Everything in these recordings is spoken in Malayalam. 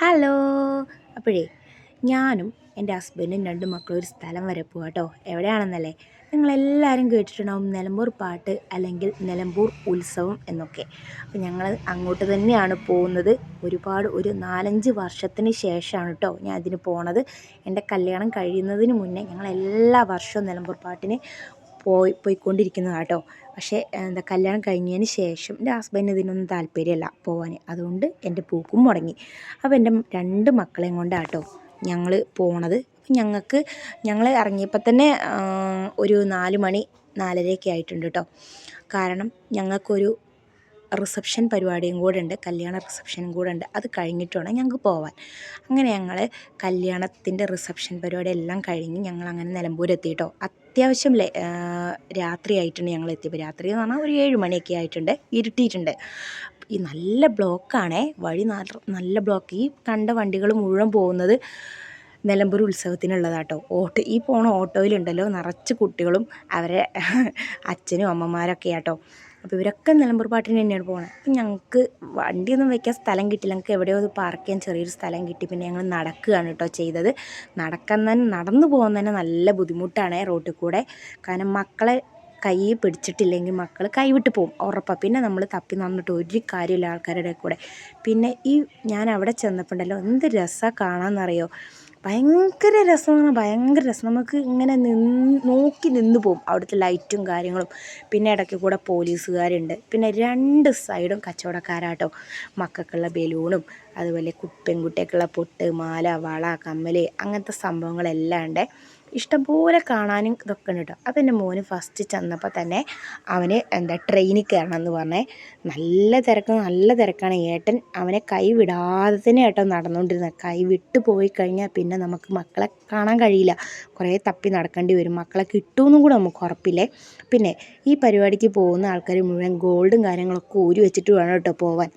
ഹലോ. അപ്പോഴേ ഞാനും എന്റെ ഹസ്ബൻഡും രണ്ട് മക്കളും ഒരു സ്ഥലം വരെ പോകാം കേട്ടോ. എവിടെയാണെന്നല്ലേ? നിങ്ങളെല്ലാവരും കേട്ടിട്ടുണ്ടാവും നിലമ്പൂർ പാട്ട് അല്ലെങ്കിൽ നിലമ്പൂർ ഉത്സവം എന്നൊക്കെ. അപ്പോൾ ഞങ്ങൾ അങ്ങോട്ട് തന്നെയാണ് പോകുന്നത്. ഒരുപാട് ഒരു നാലഞ്ച് വർഷത്തിന് ശേഷമാണ് കേട്ടോ ഞാൻ അതിന് പോണത്. എന്റെ കല്യാണം കഴിയുന്നതിന് മുന്നേ ഞങ്ങൾ എല്ലാ വർഷവും നിലമ്പൂർ പാട്ടിന് പോയി പോയിക്കൊണ്ടിരിക്കുന്നതാണ് കേട്ടോ പക്ഷേ എന്താ കല്യാണം കഴിഞ്ഞതിന് ശേഷം എന്റെ ഹസ്ബൻഡിന് ഇതിനൊന്നും താല്പര്യമല്ല പോകാൻ അതുകൊണ്ട് എന്റെ പൂക്കും മുടങ്ങി. അപ്പോൾ എന്റെ രണ്ട് മക്കളെയും കൊണ്ടാട്ടോ ഞങ്ങൾ പോണത്. ഞങ്ങൾക്ക് ഞങ്ങൾ ഇറങ്ങിയപ്പോൾ തന്നെ ഒരു നാല് മണി നാലരയൊക്കെ ആയിട്ടുണ്ട് കേട്ടോ. കാരണം ഞങ്ങൾക്കൊരു റിസപ്ഷൻ പരിപാടിയും കൂടെ ഉണ്ട് കല്യാണ റിസപ്ഷനും കൂടെ ഉണ്ട്. അത് കഴിഞ്ഞിട്ട് വേണം ഞങ്ങൾക്ക് പോവാൻ. അങ്ങനെ ഞങ്ങൾ കല്യാണത്തിന്റെ റിസപ്ഷൻ പരിപാടി എല്ലാം കഴിഞ്ഞ് ഞങ്ങൾ അങ്ങനെ നിലമ്പൂർ എത്തിയിട്ടോ അത്യാവശ്യം രാത്രി ആയിട്ടുണ്ട് ഞങ്ങൾ എത്തിയപ്പോൾ രാത്രി എന്ന് പറഞ്ഞാൽ ഒരു ഏഴ് മണിയൊക്കെ ആയിട്ടുണ്ട്. ഇരുട്ടിയിട്ടുണ്ട്. ഈ നല്ല ബ്ലോക്കാണേ. വഴി നല്ല ബ്ലോക്ക്. ഈ കണ്ട വണ്ടികൾ മുഴുവൻ പോകുന്നത് നിലമ്പൂർ ഉത്സവത്തിനുള്ളതാട്ടോ. ഓട്ടോ ഈ പോണ ഓട്ടോയിലുണ്ടല്ലോ നിറച്ച് കുട്ടികളും അവരെ അച്ഛനും അമ്മമാരൊക്കെ ആട്ടോ അപ്പോൾ ഇവരൊക്കെ നിലമ്പൂർ പാട്ടിന് തന്നെയാണ് പോകുന്നത് അപ്പം ഞങ്ങൾക്ക് വണ്ടിയൊന്നും വയ്ക്കാൻ സ്ഥലം കിട്ടില്ല. ഞങ്ങൾക്ക് എവിടെയോ ഒരു പാർക്ക് ചെയ്യാൻ ചെറിയൊരു സ്ഥലം കിട്ടി. പിന്നെ ഞങ്ങൾ നടക്കുകയാണ് കേട്ടോ ചെയ്തത്. നടക്കാൻ തന്നെ നടന്നു പോകാൻ തന്നെ നല്ല ബുദ്ധിമുട്ടാണ് റോട്ടിൽ കൂടെ. കാരണം മക്കളെ കൈ പിടിച്ചിട്ടില്ലെങ്കിൽ മക്കൾ കൈവിട്ട് പോകും ഉറപ്പാണ് പിന്നെ നമ്മൾ തപ്പി നടന്നിട്ട് ഒരു കാര്യമില്ല ആൾക്കാരുടെ കൂടെ. പിന്നെ ഈ ഞാൻ അവിടെ ചെന്നപ്പോണ്ടല്ലോ എന്ത് രസമാണ് കാണാമെന്നറിയോ ഭയങ്കര രസമാണ് ഭയങ്കര രസം. നമുക്ക് ഇങ്ങനെ നിന്ന് നോക്കി നിന്ന് പോകും അവിടുത്തെ ലൈറ്റും കാര്യങ്ങളും. പിന്നെ ഇടയ്ക്ക് കൂടെ പോലീസുകാരുണ്ട്. പിന്നെ രണ്ട് സൈഡും കച്ചവടക്കാരാട്ടോ. മക്കൾക്കുള്ള ബലൂണും അതുപോലെ പെൺകുട്ടികൾക്കുള്ള പൊട്ട് മാല വള കമ്മൽ അങ്ങനത്തെ സംഭവങ്ങളെല്ലാം ഉണ്ട്. ഇഷ്ടംപോലെ കാണാനും ഇതൊക്കെ ഉണ്ട് കേട്ടോ. അപ്പോൾ എന്റെ മോന് ഫസ്റ്റ് ചെന്നപ്പോൾ തന്നെ അവന് എന്താ ട്രെയിനിൽ കയറണം എന്ന് പറഞ്ഞേ. നല്ല തിരക്ക് നല്ല തിരക്കാണ്. ഏട്ടൻ അവനെ കൈ വിടാതെ തന്നെ ഏട്ടൻ നടന്നുകൊണ്ടിരുന്നത് കൈ വിട്ട് പോയി കഴിഞ്ഞാൽ പിന്നെ നമുക്ക് മക്കളെ കാണാൻ കഴിയില്ല. കുറേ തപ്പി നടക്കേണ്ടി വരും. മക്കളെ കിട്ടുമെന്നും കൂടെ നമുക്ക് ഉറപ്പില്ലേ? പിന്നെ ഈ പരിപാടിക്ക് പോകുന്ന ആൾക്കാർ മുഴുവൻ ഗോൾഡും കാര്യങ്ങളൊക്കെ ഊരി വെച്ചിട്ട് വേണം കേട്ടോ പോവാൻ.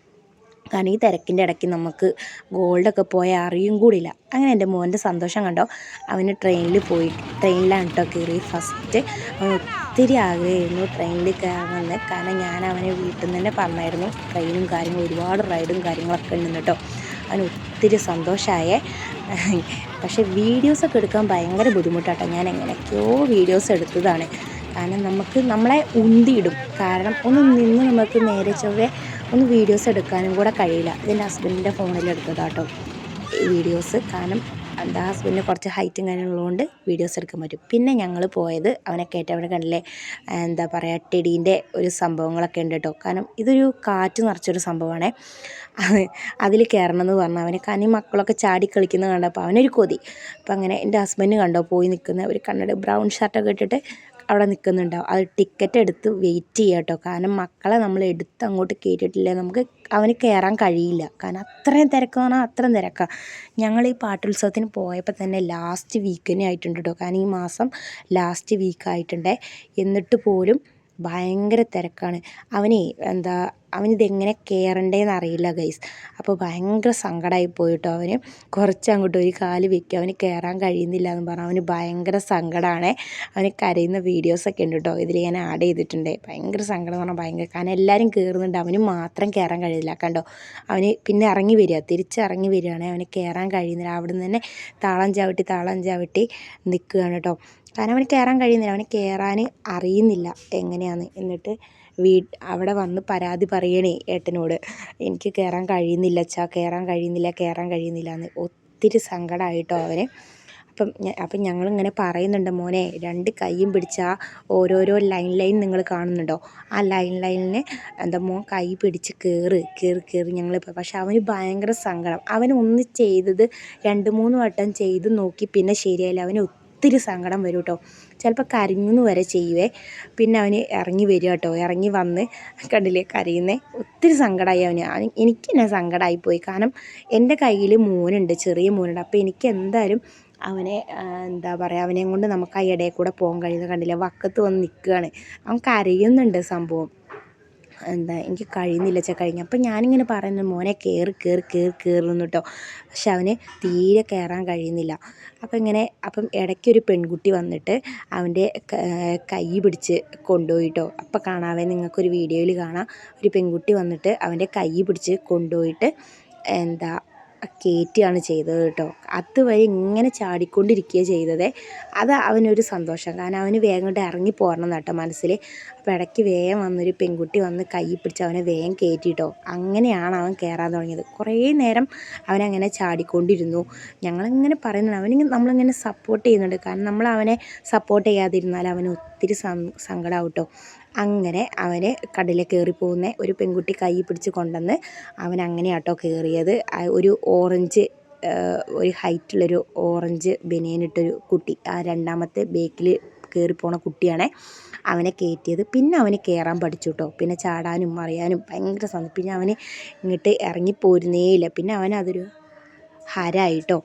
കാരണം ഈ തിരക്കിന്റെ ഇടയ്ക്ക് നമുക്ക് ഗോൾഡൊക്കെ പോയാൽ അറിയും കൂടില്ല അങ്ങനെ എന്റെ മോന്റെ സന്തോഷം കണ്ടോ? അവന് ട്രെയിനിൽ പോയി. ട്രെയിനിലാണ് കേട്ടോ കയറി. ഫസ്റ്റ് അവൻ ഒത്തിരി ആഗ്രഹമായിരുന്നു ട്രെയിനിൽ കയറണമെന്ന്. കാരണം ഞാൻ അവനെ വീട്ടിൽ നിന്ന് തന്നെ പറഞ്ഞായിരുന്നു. ട്രെയിനും കാര്യങ്ങളും ഒരുപാട് റൈഡും കാര്യങ്ങളൊക്കെ ഉണ്ട് കേട്ടോ അവന് ഒത്തിരി സന്തോഷമായേ. പക്ഷേ വീഡിയോസൊക്കെ എടുക്കാൻ ഭയങ്കര ബുദ്ധിമുട്ടാട്ടോ. ഞാൻ എങ്ങനെയൊക്കെയോ വീഡിയോസ് എടുത്തതാണ്. കാരണം നമുക്ക് നമ്മളെ ഉന്തിയിടും. കാരണം ഒന്ന് നിന്ന് നമുക്ക് നേരെ ചൊവ്വേ ഒന്ന് വീഡിയോസ് എടുക്കാനും കൂടെ കഴിയില്ല. ഇതെന്റെ ഹസ്ബൻഡിന്റെ കേട്ടോ ഈ വീഡിയോസ് കാരണം എന്താ ഹസ്ബൻഡിന് കുറച്ച് ഹൈറ്റും കാര്യങ്ങളുള്ളതുകൊണ്ട് വീഡിയോസ് എടുക്കാൻ പറ്റും. പിന്നെ ഞങ്ങൾ പോയത് അവനെ അവിടെ കണ്ടില്ലേ? എന്താ പറയുക ടെടീന്റെ ഒരു സംഭവങ്ങളൊക്കെ ഉണ്ട് കേട്ടോ കാരണം ഇതൊരു കാറ്റ് നിറച്ചൊരു സംഭവമാണ്. അതിൽ കയറണം എന്ന് അവനെ കാരണം മക്കളൊക്കെ ചാടി കളിക്കുന്നത് കണ്ടപ്പോൾ അവനൊരു കൊതി. അപ്പം അങ്ങനെ എന്റെ ഹസ്ബൻഡ് കണ്ടോ പോയി നിൽക്കുന്ന ഒരു കണ്ണട ബ്രൗൺ ഷർട്ടൊക്കെ ഇട്ടിട്ട് അവിടെ നിൽക്കുന്നുണ്ടാവും. അത് ടിക്കറ്റ് എടുത്ത് വെയിറ്റ് ചെയ്യുക കേട്ടോ. കാരണം മക്കളെ നമ്മൾ എടുത്ത് അങ്ങോട്ട് കയറ്റിയിട്ടില്ലേ നമുക്ക് അവന് കയറാൻ കഴിയില്ല. കാരണം അത്രയും തിരക്ക് പറഞ്ഞാൽ അത്രയും തിരക്കാണ് ഞങ്ങൾ ഈ പാട്ടുത്സവത്തിന് പോയപ്പോൾ തന്നെ ലാസ്റ്റ് വീക്ക് തന്നെ ആയിട്ടുണ്ട് കേട്ടോ. കാരണം ഈ മാസം ലാസ്റ്റ് വീക്ക് ആയിട്ടുണ്ട്. എന്നിട്ട് പോലും ഭയങ്കര തിരക്കാണ്. അവനെ എന്താ അവനിതെങ്ങനെ കയറണ്ടേന്ന് അറിയില്ല ഗൈസ് അപ്പോൾ ഭയങ്കര സങ്കടമായി പോയിട്ടോ അവന്. കുറച്ച് അങ്ങോട്ട് ഒരു കാൽ വെക്കും. അവന് കയറാൻ കഴിയുന്നില്ല എന്ന് പറഞ്ഞാൽ അവന് ഭയങ്കര സങ്കടമാണ് അവന് കരയുന്ന വീഡിയോസൊക്കെ ഉണ്ട് കേട്ടോ ഇതിൽ ഞാൻ ആഡ് ചെയ്തിട്ടുണ്ട്. ഭയങ്കര സങ്കടം എന്ന് പറഞ്ഞാൽ ഭയങ്കര. കാരണം എല്ലാവരും കയറുന്നുണ്ട് അവന് മാത്രം കയറാൻ കഴിയില്ല കണ്ടോ? അവന് പിന്നെ ഇറങ്ങി വരിക. തിരിച്ചിറങ്ങി വരികയാണ്. അവന് കയറാൻ കഴിയുന്നില്ല. അവിടെ നിന്ന് തന്നെ താളം ചവിട്ടി താളം ചവിട്ടി നിൽക്കുകയാണ് കേട്ടോ കാരണം അവന് കയറാൻ കഴിയുന്നില്ല. അവന് കയറാൻ അറിയുന്നില്ല എങ്ങനെയാണെന്ന് എന്നിട്ട് വീ അവിടെ വന്ന് പരാതി പറയണേ ഏട്ടനോട്. എനിക്ക് കയറാൻ കഴിയുന്നില്ല അച്ഛാ കയറാൻ കഴിയുന്നില്ല കയറാൻ കഴിയുന്നില്ല എന്ന് ഒത്തിരി സങ്കടമായിട്ടോ അവന്. അപ്പം അപ്പം ഞങ്ങളിങ്ങനെ പറയുന്നുണ്ട് മോനെ രണ്ട് കൈയും പിടിച്ചാൽ ഓരോരോ ലൈൻ ലൈൻ നിങ്ങൾ കാണുന്നുണ്ടോ? ആ ലൈൻ ലൈനിന് എന്താ മോൻ കൈ പിടിച്ച് കയറ് കയറി കയറി ഞങ്ങൾ പക്ഷെ അവന് ഭയങ്കര സങ്കടം. അവൻ ഒന്ന് ചെയ്തത് രണ്ട് മൂന്ന് വട്ടം ചെയ്ത് നോക്കി പിന്നെ ശരിയായില്ല. അവന് ഒത്തിരി സങ്കടം വരും കേട്ടോ ചിലപ്പോൾ കരഞ്ഞു വരെ ചെയ്യുവേ. പിന്നെ അവന് ഇറങ്ങി വരിക കേട്ടോ. ഇറങ്ങി വന്ന് കണ്ടില്ലേ കരയുന്നേ? ഒത്തിരി സങ്കടമായി അവന്. എനിക്ക് തന്നെ സങ്കടമായിപ്പോയി കാരണം എന്റെ കയ്യിൽ മോനുണ്ട് ചെറിയ മോനുണ്ട്. അപ്പോൾ എനിക്ക് എന്തായാലും അവനെ എന്താ പറയുക അവനെ കൊണ്ട് നമുക്ക് ആ ഇടയിൽ കൂടെ പോകാൻ കഴിയുന്നത് കണ്ടില്ലേ? വക്കത്ത് വന്ന് നിൽക്കുകയാണ്. അവൻ കരയുന്നുണ്ട് സംഭവം. എന്താ എനിക്ക് കഴിയുന്നില്ല ചേ കഴിഞ്ഞ. അപ്പം ഞാനിങ്ങനെ പറയുന്നു മോനെ കയറി കയറി കയറി കയറുന്നു കേട്ടോ പക്ഷെ അവന് തീരെ കയറാൻ കഴിയുന്നില്ല. അപ്പം ഇങ്ങനെ അപ്പം ഇടയ്ക്കൊരു പെൺകുട്ടി വന്നിട്ട് അവന്റെ കൈ പിടിച്ച് കൊണ്ടുപോയി കേട്ടോ അപ്പം കാണാവേ നിങ്ങൾക്കൊരു വീഡിയോയിൽ കാണാം. ഒരു പെൺകുട്ടി വന്നിട്ട് അവന്റെ കൈ പിടിച്ച് കൊണ്ടുപോയിട്ട് എന്താ കയറ്റുകയാണ് ചെയ്തത് കേട്ടോ. അതുവരെ ഇങ്ങനെ ചാടിക്കൊണ്ടിരിക്കുകയാണ് ചെയ്തത്. അത് അവനൊരു സന്തോഷം. കാരണം അവന് വേഗം കൊണ്ട് ഇറങ്ങി പോരണം കേട്ടോ മനസ്സിൽ അപ്പോൾ ഇടയ്ക്ക് വേഗം വന്നൊരു പെൺകുട്ടി വന്ന് കൈ പിടിച്ച് അവനെ വേഗം കയറ്റിട്ടോ അങ്ങനെയാണ് അവൻ കയറാൻ തുടങ്ങിയത്. കുറേ നേരം അവനങ്ങനെ ചാടിക്കൊണ്ടിരുന്നു. ഞങ്ങളിങ്ങനെ പറയുന്നുണ്ട്. അവനിങ്ങനെ നമ്മളിങ്ങനെ സപ്പോർട്ട് ചെയ്യുന്നുണ്ട്. കാരണം നമ്മൾ അവനെ സപ്പോർട്ട് ചെയ്യാതിരുന്നാൽ അവന് ഒത്തിരി സങ്കടമാവും കേട്ടോ. അങ്ങനെ അവന് കടലിൽ കയറി പോകുന്ന ഒരു പെൺകുട്ടി കൈ പിടിച്ച് കൊണ്ടുവന്ന് അവൻ അങ്ങനെയാട്ടോ കയറിയത്. ഒരു ഓറഞ്ച് ഒരു ഹൈറ്റുള്ളൊരു ഓറഞ്ച് ബനിയനിട്ടൊരു കുട്ടി. ആ രണ്ടാമത്തെ ബേക്കിൽ കയറി പോണ കുട്ടിയാണേ അവനെ കയറ്റിയത്. പിന്നെ അവന് കയറാൻ പഠിച്ചു കേട്ടോ പിന്നെ ചാടാനും അറിയാനും ഭയങ്കര സന്തോഷം. പിന്നെ അവന് ഇങ്ങോട്ട് ഇറങ്ങിപ്പോരുന്നേയില്ല പിന്നെ അവനതൊരു ഹരായിട്ടോ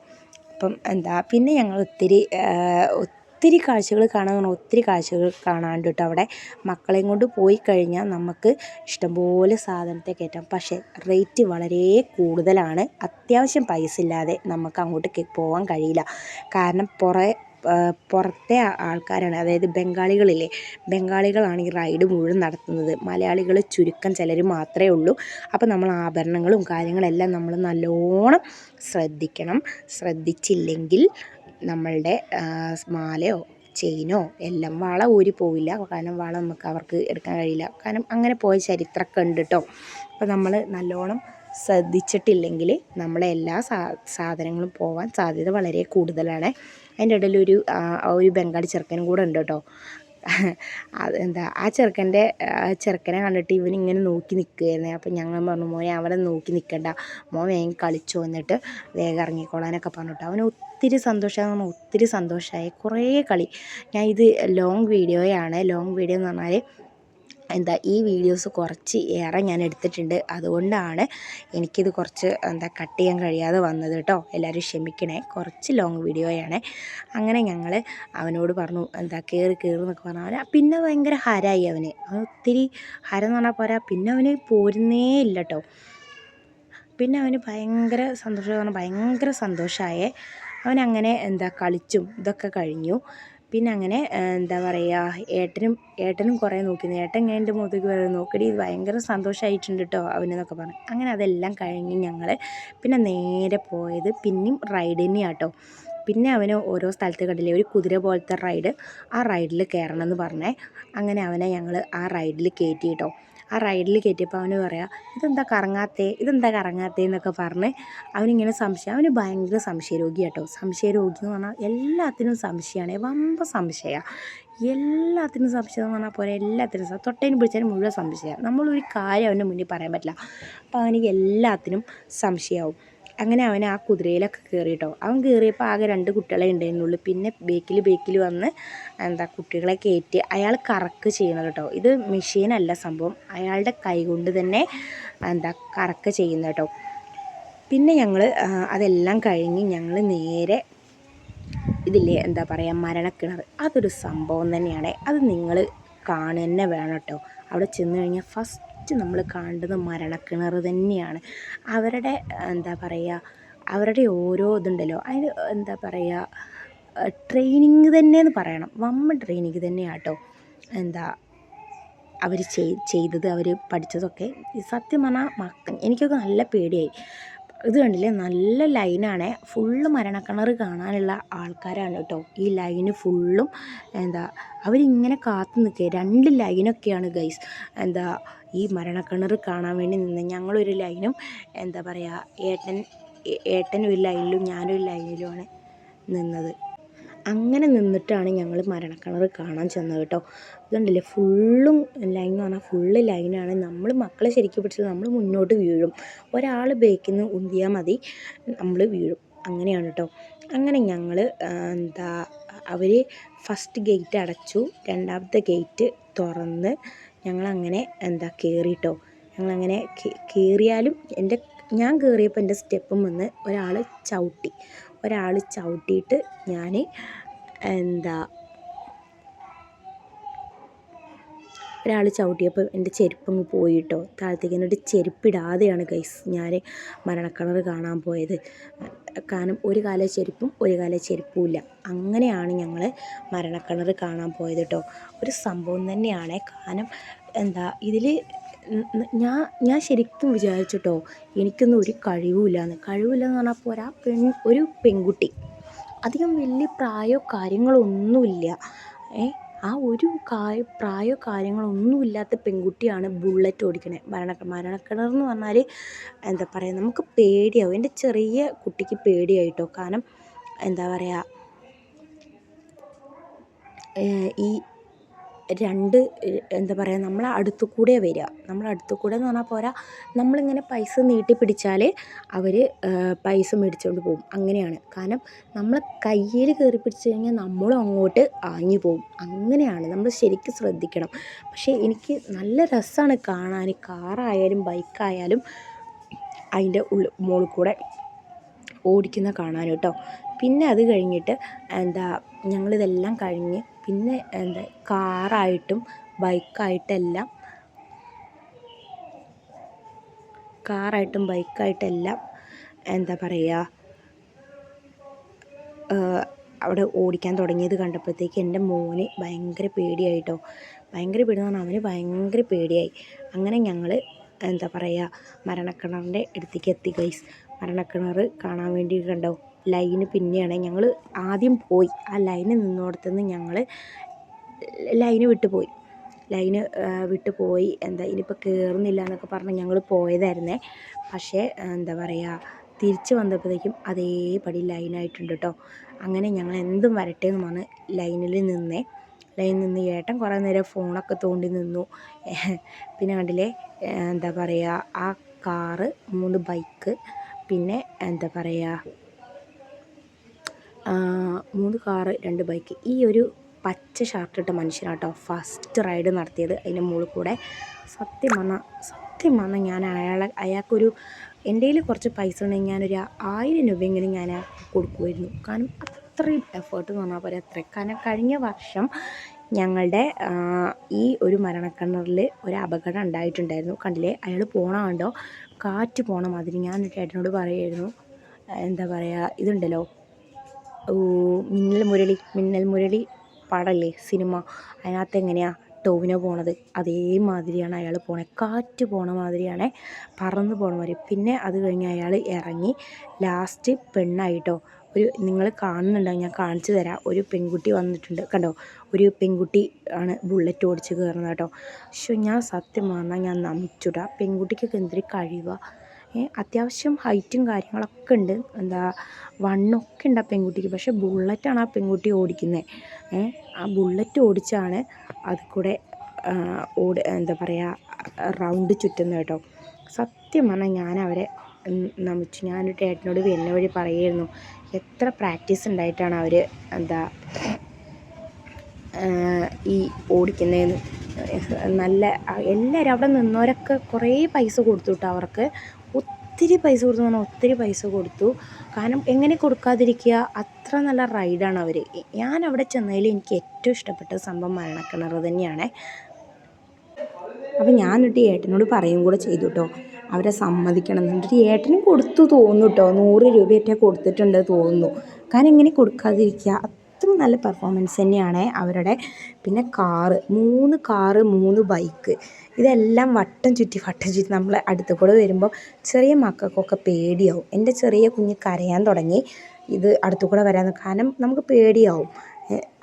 അപ്പം എന്താ പിന്നെ ഞങ്ങൾ ഒത്തിരി ഒത്തിരി കാഴ്ചകൾ കാണാൻ ഒത്തിരി കാഴ്ചകൾ കാണാനുണ്ട് അവിടെ. മക്കളെയും കൊണ്ട് പോയി കഴിഞ്ഞാൽ നമുക്ക് ഇഷ്ടംപോലെ സാധനത്തെ കയറ്റാം. പക്ഷേ റേറ്റ് വളരെ കൂടുതലാണ്. അത്യാവശ്യം പൈസ ഇല്ലാതെ നമുക്ക് അങ്ങോട്ട് പോകാൻ കഴിയില്ല. കാരണം പുറേ പുറത്തെ ആൾക്കാരാണ് അതായത് ബംഗാളികളില്ലേ ബംഗാളികളാണ് ഈ റൈഡ് മുഴുവൻ നടത്തുന്നത്. മലയാളികൾ ചുരുക്കം ചിലർ മാത്രമേ ഉള്ളൂ. അപ്പോൾ നമ്മൾ ആഭരണങ്ങളും കാര്യങ്ങളെല്ലാം നമ്മൾ നല്ലോണം ശ്രദ്ധിക്കണം. ശ്രദ്ധിച്ചില്ലെങ്കിൽ നമ്മളുടെ മാലയോ ചെയിനോ എല്ലാം വള ഊരി പോവില്ല. കാരണം വള നമുക്ക് അവർക്ക് എടുക്കാൻ കഴിയില്ല. കാരണം അങ്ങനെ പോയ ചരിത്രമൊക്കെ ഉണ്ട് കേട്ടോ അപ്പോൾ നമ്മൾ നല്ലോണം ശ്രദ്ധിച്ചിട്ടില്ലെങ്കിൽ നമ്മളെ എല്ലാ സാധനങ്ങളും പോവാൻ സാധ്യത വളരെ കൂടുതലാണ്. അതിന്റെ ഇടയിൽ ഒരു ഒരു ബംഗാളി ചെറുക്കനും കൂടെ ഉണ്ട് കേട്ടോ എന്താ ആ ചെറുക്കന്റെ ചെറുക്കനെ കണ്ടിട്ട് ഇവൻ ഇങ്ങനെ നോക്കി നിൽക്കുകയായിരുന്നു. അപ്പം ഞങ്ങൾ പറഞ്ഞു മോനെ അവനെ നോക്കി നിൽക്കണ്ട. മോൻ വേഗം കളിച്ചു. വന്നിട്ട് വേഗം ഇറങ്ങിക്കോളാനൊക്കെ പറഞ്ഞിട്ട് അവന് ഒത്തിരി സന്തോഷമായി ഒത്തിരി സന്തോഷമായി. കുറേ കളി. ഞാൻ ഇത് ലോങ് വീഡിയോയാണ് ലോങ് വീഡിയോ എന്ന് പറഞ്ഞാൽ എന്താ ഈ വീഡിയോസ് കുറച്ച് ഏറെ ഞാൻ എടുത്തിട്ടുണ്ട്. അതുകൊണ്ടാണ് എനിക്കിത് കുറച്ച് എന്താ കട്ട് ചെയ്യാൻ കഴിയാതെ വന്നത് കേട്ടോ. എല്ലാവരും ക്ഷമിക്കണേ. കുറച്ച് ലോങ് വീഡിയോയാണ് അങ്ങനെ ഞങ്ങൾ അവനോട് പറഞ്ഞു എന്താ കയറി കയറി എന്നൊക്കെ പറഞ്ഞു. പിന്നെ ഭയങ്കര ഹരായി അവന്. ഒത്തിരി ഹരം എന്ന് പറഞ്ഞാൽ പോരാ. പിന്നെ അവന് പോരുന്നേ ഇല്ല കേട്ടോ. പിന്നെ അവന് ഭയങ്കര സന്തോഷം പറഞ്ഞാൽ ഭയങ്കര സന്തോഷമായേ അവനങ്ങനെ എന്താ കളിച്ചും ഇതൊക്കെ കഴിഞ്ഞു. പിന്നെ അങ്ങനെ എന്താ പറയുക ഏട്ടനും ഏട്ടനും കുറേ നോക്കി. ഏട്ടൻ ഇങ്ങനെ എന്റെ മുഖത്തേക്ക് വരും നോക്കടി ഇത് ഭയങ്കര സന്തോഷമായിട്ടുണ്ട് കേട്ടോ അവനെന്നൊക്കെ പറഞ്ഞു. അങ്ങനെ അതെല്ലാം കഴിഞ്ഞ് ഞങ്ങൾ പിന്നെ നേരെ പോയത് പിന്നെയും റൈഡ് തന്നെയാണ് കേട്ടോ പിന്നെ അവന് ഓരോ സ്ഥലത്ത് കണ്ടില്ലേ ഒരു കുതിര പോലത്തെ റൈഡ് ആ റൈഡിൽ കയറണം എന്ന് പറഞ്ഞേ. അങ്ങനെ അവനെ ഞങ്ങൾ ആ റൈഡിൽ കയറ്റി കേട്ടോ ആ റൈഡിൽ കയറ്റിയപ്പോൾ അവന് പറയാം ഇതെന്താ കറങ്ങാത്തേ? ഇതെന്താ കറങ്ങാത്തേ? എന്നൊക്കെ പറഞ്ഞ് അവനിങ്ങനെ സംശയം അവന് ഭയങ്കര സംശയരോഗി കേട്ടോ സംശയരോഗി എന്ന് പറഞ്ഞാൽ എല്ലാത്തിനും സംശയമാണ് വമ്പ സംശയമാണ് എല്ലാത്തിനും സംശയം എന്ന് പറഞ്ഞാൽ പോലെ എല്ലാത്തിനും തൊട്ടതിന് പിടിച്ചാലും മുഴുവൻ സംശയമാണ് നമ്മളൊരു കാര്യം അവന്റെ മുന്നിൽ പറയാൻ പറ്റില്ല. അപ്പോൾ അവനിക്ക് എല്ലാത്തിനും സംശയമാവും അങ്ങനെ അവൻ ആ കുതിരയിലൊക്കെ കയറി കേട്ടോ അവൻ കയറിയപ്പോൾ ആകെ രണ്ട് കുട്ടികളെ ഉണ്ടായിരുന്നുള്ളൂ. പിന്നെ ബേക്കിൽ ബേക്കിൽ വന്ന് എന്താ കുട്ടികളെ കയറ്റി അയാൾ കറക്ക് ചെയ്യണത് കേട്ടോ. ഇത് മെഷീനല്ല സംഭവം. അയാളുടെ കൈ കൊണ്ട് തന്നെ എന്താ കറക്ക് ചെയ്യുന്നത് കേട്ടോ. പിന്നെ ഞങ്ങൾ അതെല്ലാം കഴിഞ്ഞ് ഞങ്ങൾ നേരെ ഇതില്ലേ എന്താ പറയുക മരണക്കിണർ അതൊരു സംഭവം തന്നെയാണ്. അത് നിങ്ങൾ കാണുക തന്നെ വേണം കേട്ടോ. അവിടെ ചെന്ന് കഴിഞ്ഞാൽ ഫസ്റ്റ് ഫസ്റ്റ് നമ്മൾ കാണേണ്ടത് മരണക്കിണർ തന്നെയാണ്. അവരുടെ എന്താ പറയുക അവരുടെ ഓരോ ഇതുണ്ടല്ലോ. അതിന് എന്താ പറയുക ട്രെയിനിങ് തന്നെയെന്ന് പറയണം. വമ്മ ട്രെയിനിങ് തന്നെയാണ് കേട്ടോ എന്താ അവർ ചെയ്തത് അവർ പഠിച്ചതൊക്കെ. സത്യം പറഞ്ഞാൽ മക്ക എനിക്കൊക്കെ നല്ല പേടിയായി. ഇത് കണ്ടില്ലേ? നല്ല ലൈനാണ് ഫുള്ള് മരണക്കിണർ കാണാനുള്ള ആൾക്കാരാണ് കേട്ടോ. ഈ ലൈന് ഫുള്ളും എന്താ അവരിങ്ങനെ കാത്തു നിൽക്കുക. രണ്ട് ലൈനൊക്കെയാണ് ഗൈസ് എന്താ ഈ മരണക്കിണർ കാണാൻ വേണ്ടി നിന്ന്. ഞങ്ങളൊരു ലൈനും എന്താ പറയുക ഏട്ടൻ ഏട്ടൻ ഒരു ലൈനിലും ഞാനൊരു ലൈനിലുമാണ് നിന്നത്. അങ്ങനെ നിന്നിട്ടാണ് ഞങ്ങൾ മരണക്കിണർ കാണാൻ ചെന്നത് കേട്ടോ. ഇതുണ്ടല്ലേ ഫുള്ളും ലൈൻ എന്ന് പറഞ്ഞാൽ ഫുള്ള് ലൈനാണ്. നമ്മൾ മക്കളെ ശരിക്കും പിടിച്ചാൽ നമ്മൾ മുന്നോട്ട് വീഴും. ഒരാൾ ബേക്കിൽ നിന്ന് ഉന്തിയാൽ മതി നമ്മൾ വീഴും. അങ്ങനെയാണ് കേട്ടോ. അങ്ങനെ ഞങ്ങൾ എന്താ അവർ ഫസ്റ്റ് ഗേറ്റ് അടച്ചു. രണ്ടാമത്തെ ഗേറ്റ് തുറന്ന് ഞങ്ങളങ്ങനെ എന്താ കയറി കേട്ടോ ഞങ്ങളങ്ങനെ കയറിയാലും എന്റെ ഞാൻ കയറിയപ്പോൾ എന്റെ സ്റ്റെപ്പും വന്ന് ഒരാൾ ചവിട്ടി. ഒരാൾ ചവിട്ടിയിട്ട് ഞാൻ എന്താ ഒരാൾ ചവിട്ടിയപ്പോൾ എന്റെ ചെരുപ്പങ്ങ് പോയി കേട്ടോ താഴത്തേക്ക് എന്നിട്ട് ചെരുപ്പിടാതെയാണ് ഗൈസ് ഞാൻ മരണക്കിണർ കാണാൻ പോയത്. കാരണം ഒരു കാല ചെരുപ്പും ഒരു കാല ചെരുപ്പും ഇല്ല അങ്ങനെയാണ് ഞങ്ങൾ മരണക്കിണർ കാണാൻ പോയത് കേട്ടോ ഒരു സംഭവം തന്നെയാണ് കാരണം എന്താ ഇതിൽ ഞാൻ ഞാൻ ശരിക്കും വിചാരിച്ചു കേട്ടോ എനിക്കൊന്നും ഒരു കഴിവുമില്ലാന്ന്. കഴിവില്ലെന്ന് പറഞ്ഞാൽ പോരാ പെൺ ഒരു പെൺകുട്ടി. അധികം വലിയ പ്രായമോ കാര്യങ്ങളോ ഒന്നുമില്ല ഏ ആ ഒരു പ്രായമോ കാര്യങ്ങളോ ഒന്നുമില്ലാത്ത പെൺകുട്ടിയാണ് ബുള്ളറ്റ് ഓടിക്കണത് മരണ മരണക്കിണറെന്ന് പറഞ്ഞാൽ എന്താ പറയുക നമുക്ക് പേടിയാവും. എന്റെ ചെറിയ കുട്ടിക്ക് പേടിയായിട്ടോ? കാരണം എന്താ പറയുക ഈ രണ്ട് എന്താ പറയുക നമ്മളെ അടുത്ത് കൂടെ വരിക. നമ്മളെ അടുത്ത് കൂടെ എന്ന് പറഞ്ഞാൽ പോരാ നമ്മളിങ്ങനെ പൈസ നീട്ടി പിടിച്ചാൽ അവർ പൈസ മേടിച്ചുകൊണ്ട് പോകും. അങ്ങനെയാണ്. കാരണം നമ്മൾ കയ്യിൽ കയറി പിടിച്ച് കഴിഞ്ഞാൽ നമ്മളും അങ്ങോട്ട് ആഞ്ഞു പോകും. അങ്ങനെയാണ്. നമ്മൾ ശരിക്കും ശ്രദ്ധിക്കണം. പക്ഷേ എനിക്ക് നല്ല രസമാണ് കാണാൻ കാറായാലും ബൈക്കായാലും അതിന്റെ ഉള്ളിൽ മുകളിൽ കൂടെ ഓടിക്കുന്ന കാണാൻ കേട്ടോ. പിന്നെ അത് കഴിഞ്ഞിട്ട് എന്താ ഞങ്ങളിതെല്ലാം കഴിഞ്ഞ് പിന്നെ എന്താ കാറായിട്ടും ബൈക്കായിട്ടെല്ലാം കാറായിട്ടും ബൈക്കായിട്ടെല്ലാം എന്താ പറയുക അവിടെ ഓടിക്കാൻ തുടങ്ങിയത് കണ്ടപ്പോഴത്തേക്ക് എന്റെ മോന് ഭയങ്കര പേടിയായിട്ടോ. ഭയങ്കര പേടി എന്ന് പറഞ്ഞാൽ അവന് ഭയങ്കര പേടിയായി. അങ്ങനെ ഞങ്ങൾ എന്താ പറയുക മരണക്കിണറിന്റെ അടുത്തേക്ക് എത്തി ഗൈസ് മരണക്കിണർ കാണാൻ വേണ്ടി കണ്ടോ? ലൈന് പിന്നെയാണ് ഞങ്ങൾ ആദ്യം പോയി. ആ ലൈന് നിന്നിടത്തു നിന്ന് ഞങ്ങൾ ലൈന് വിട്ട് പോയി. ലൈന് വിട്ട് പോയി. എന്താ ഇനിയിപ്പോൾ കയറുന്നില്ല എന്നൊക്കെ പറഞ്ഞ് ഞങ്ങൾ പോയതായിരുന്നേ. പക്ഷേ എന്താ പറയുക തിരിച്ച് വന്നപ്പോഴത്തേക്കും അതേപടി ലൈനായിട്ടുണ്ട് കേട്ടോ അങ്ങനെ ഞങ്ങൾ എന്തും വരട്ടെ എന്ന് പറഞ്ഞ് ലൈനിൽ നിന്നേ. ലൈനിൽ നിന്ന് ഏട്ടൻ കുറേ നേരം ഫോണൊക്കെ തോണ്ടി നിന്നു. പിന്നെ കണ്ടില്ലേ എന്താ പറയുക ആ കാറ് മൂന്ന് ബൈക്ക് പിന്നെ എന്താ പറയുക മൂന്ന് കാറ് രണ്ട് ബൈക്ക്. ഈ ഒരു പച്ച ഷർട്ടിട്ട മനുഷ്യനാട്ടോ ഫസ്റ്റ് റൈഡ് നടത്തിയത് അതിന്റെ മുകളിൽ കൂടെ. സത്യം പറഞ്ഞാൽ സത്യം പറഞ്ഞാൽ ഞാൻ അയാളെ അയാൾക്കൊരു എന്റെ കയ്യിൽ കുറച്ച് പൈസ ഉണ്ടെങ്കിൽ ഞാനൊരു ആയിരം രൂപയെങ്കിലും ഞാൻ കൊടുക്കുമായിരുന്നു. കാരണം അത്രയും എഫേർട്ട് എന്ന് പറഞ്ഞാൽ പോലെ അത്ര കാരണം കഴിഞ്ഞ വർഷം ഞങ്ങളുടെ ഈ ഒരു മരണക്കിണറിൽ ഒരു അപകടം ഉണ്ടായിട്ടുണ്ടായിരുന്നു. കണ്ടില്ലേ? അയാൾ പോണ കണ്ടോ? കാറ്റ് പോണ മാതിരി. ഞാൻ ചേട്ടനോട് പറയുമായിരുന്നു. എന്താ പറയുക ഇതുണ്ടല്ലോ മിന്നൽ മുരളി മിന്നൽ മുരളി പാടല്ലേ സിനിമ? അതിനകത്ത് എങ്ങനെയാണ് ടോവിനോ പോണത്? അതേമാതിരിയാണ് അയാൾ പോണേ. കാറ്റ് പോണ മാതിരിയാണ് പറന്ന് പോണ മാതിരി പിന്നെ അത് കഴിഞ്ഞ് അയാൾ ഇറങ്ങി ലാസ്റ്റ് പെണ്ണായിട്ടോ ഒരു നിങ്ങൾ കാണുന്നുണ്ടോ ഞാൻ കാണിച്ചു തരാം. ഒരു പെൺകുട്ടി വന്നിട്ടുണ്ട്. കണ്ടോ? ഒരു പെൺകുട്ടി ആണ് ബുള്ളറ്റ് ഓടിച്ച് കയറുന്നത് കേട്ടോ. പക്ഷെ ഞാൻ സത്യം പറഞ്ഞാൽ ഞാൻ നമിച്ചുടാ. പെൺകുട്ടിക്കൊക്കെ എന്തൊരു കഴിവാണ് അത്യാവശ്യം ഹൈറ്റും കാര്യങ്ങളൊക്കെ ഉണ്ട്. എന്താ വണ്ണൊക്കെ ഉണ്ട് ആ പെൺകുട്ടിക്ക്. പക്ഷേ ബുള്ളറ്റാണ് ആ പെൺകുട്ടി ഓടിക്കുന്നത് ആ ബുള്ളറ്റ് ഓടിച്ചാണ് അതിൽ കൂടെ ഓടി എന്താ പറയുക റൗണ്ട് ചുറ്റുന്നത് കേട്ടോ. സത്യം പറഞ്ഞാൽ ഞാൻ അവരെ നമിച്ചു. ഞാനൊരു ടേട്ടനോട് വരുന്ന വഴി പറയായിരുന്നു എത്ര പ്രാക്ടീസ് ഉണ്ടായിട്ടാണ് അവർ എന്താ ഈ ഓടിക്കുന്നതെന്ന് നല്ല എല്ലാവരും അവിടെ നിന്നവരൊക്കെ കുറേ പൈസ കൊടുത്തു കേട്ടോ അവർക്ക്. ഒത്തിരി പൈസ കൊടുത്തു പറഞ്ഞാൽ ഒത്തിരി പൈസ കൊടുത്തു. കാരണം എങ്ങനെ കൊടുക്കാതിരിക്കുക? അത്ര നല്ല റൈഡാണ് അവർ ഞാൻ അവിടെ ചെന്നതിൽ എനിക്ക് ഏറ്റവും ഇഷ്ടപ്പെട്ട സംഭവം മരണക്കിണർ തന്നെയാണ്. അപ്പം ഞാൻ എന്നിട്ട് ഏട്ടനോട് പറയും കൂടെ ചെയ്തു കേട്ടോ അവരെ സമ്മതിക്കണം എന്നിട്ട് ഏട്ടനും കൊടുത്തു തോന്നുന്നു കേട്ടോ നൂറ് രൂപയൊക്കെ കൊടുത്തിട്ടുണ്ട് തോന്നുന്നു. കാരണം എങ്ങനെ കൊടുക്കാതിരിക്കുക? അത്ര നല്ല പെർഫോമൻസ് തന്നെയാണ് അവരുടെ പിന്നെ കാറ് മൂന്ന് കാറ് മൂന്ന് ബൈക്ക് ഇതെല്ലാം വട്ടം ചുറ്റി വട്ടം ചുറ്റി നമ്മളെ അടുത്ത് കൂടെ വരുമ്പോൾ ചെറിയ മക്കൾക്കൊക്കെ പേടിയാവും. എന്റെ ചെറിയ കുഞ്ഞ് കരയാൻ തുടങ്ങി. ഇത് അടുത്ത് കൂടെ വരാൻ കാരണം നമുക്ക് പേടിയാവും.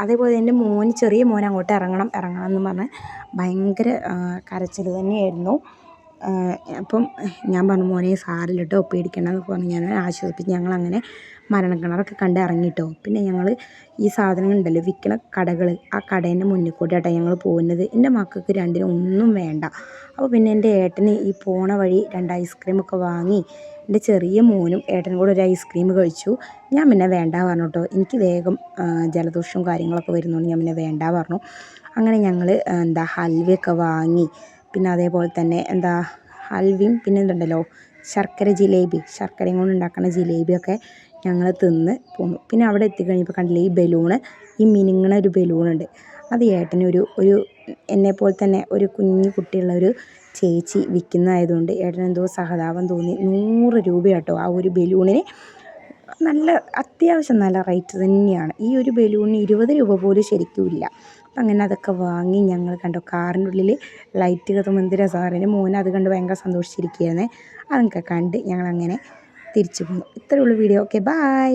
അതേപോലെ എന്റെ മോൻ ചെറിയ മോൻ അങ്ങോട്ട് ഇറങ്ങണം ഇറങ്ങണം എന്ന് പറഞ്ഞ് ഭയങ്കര കരച്ചിൽ തന്നെയായിരുന്നു. അപ്പം ഞാൻ പറഞ്ഞു മോനെ സാറിലിട്ട് എന്നൊക്കെ പറഞ്ഞ് ഞാൻ ആശ്വസിപ്പിച്ച് ഞങ്ങളങ്ങനെ മരണക്കിണറൊക്കെ കണ്ട് ഇറങ്ങി കേട്ടോ പിന്നെ ഞങ്ങൾ ഈ സാധനങ്ങളുണ്ടല്ലോ വിൽക്കണ കടകൾ ആ കടേന്റെ മുന്നിൽ കൂടിയാട്ടോ ഞങ്ങൾ പോകുന്നത്. എന്റെ മക്കൾക്ക് രണ്ടിനും ഒന്നും വേണ്ട. അപ്പോൾ പിന്നെ എന്റെ ഏട്ടന് ഈ പോണ വഴി രണ്ട് ഐസ്ക്രീമൊക്കെ വാങ്ങി എന്റെ ചെറിയ മോനും ഏട്ടനും കൂടെ ഒരു ഐസ്ക്രീം കഴിച്ചു. ഞാൻ പിന്നെ വേണ്ട പറഞ്ഞു കേട്ടോ എനിക്ക് വേഗം ജലദോഷവും കാര്യങ്ങളൊക്കെ വരുന്നതുകൊണ്ട് ഞാൻ പിന്നെ വേണ്ട പറഞ്ഞു. അങ്ങനെ ഞങ്ങൾ എന്താ ഹൽവയൊക്കെ വാങ്ങി. പിന്നെ അതേപോലെ തന്നെ എന്താ ഹൽവയും പിന്നെ എന്തുണ്ടല്ലോ ശർക്കര ജിലേബി. ശർക്കരയും കൊണ്ട് ഉണ്ടാക്കുന്ന ജിലേബിയൊക്കെ ഞങ്ങൾ തിന്ന് പോന്നു. പിന്നെ അവിടെ എത്തിക്കഴിഞ്ഞപ്പോൾ കണ്ടില്ലേ ഈ ബലൂണ് ഈ മിനുങ്ങണ ഒരു ബലൂണുണ്ട്. അത് ഏട്ടനൊരു ഒരു എന്നെപ്പോലെ തന്നെ ഒരു കുഞ്ഞു കുട്ടിയുള്ള ഒരു ചേച്ചി വിൽക്കുന്നതായതുകൊണ്ട് ഏട്ടനെന്തോ സഹതാപം തോന്നി. നൂറ് രൂപ കേട്ടോ ആ ഒരു ബലൂണിന്. നല്ല അത്യാവശ്യം നല്ല റേറ്റ് തന്നെയാണ്. ഈ ഒരു ബലൂണിന് ഇരുപത് രൂപ പോലും ശരിക്കും ഇല്ല. അപ്പം അങ്ങനെ അതൊക്കെ വാങ്ങി ഞങ്ങൾ കണ്ടോ. കാറിന്റെ ഉള്ളിൽ ലൈറ്റ് കത്തുമ്പോൾ എന്ത് എന്റെ മോൻ അത് കണ്ട് ഭയങ്കര സന്തോഷിച്ചിരിക്കുകയാണ് അതൊക്കെ കണ്ട് ഞങ്ങളങ്ങനെ തിരിച്ചു പോകും ഇത്രയേ ഉള്ളൂ വീഡിയോ. Okay bye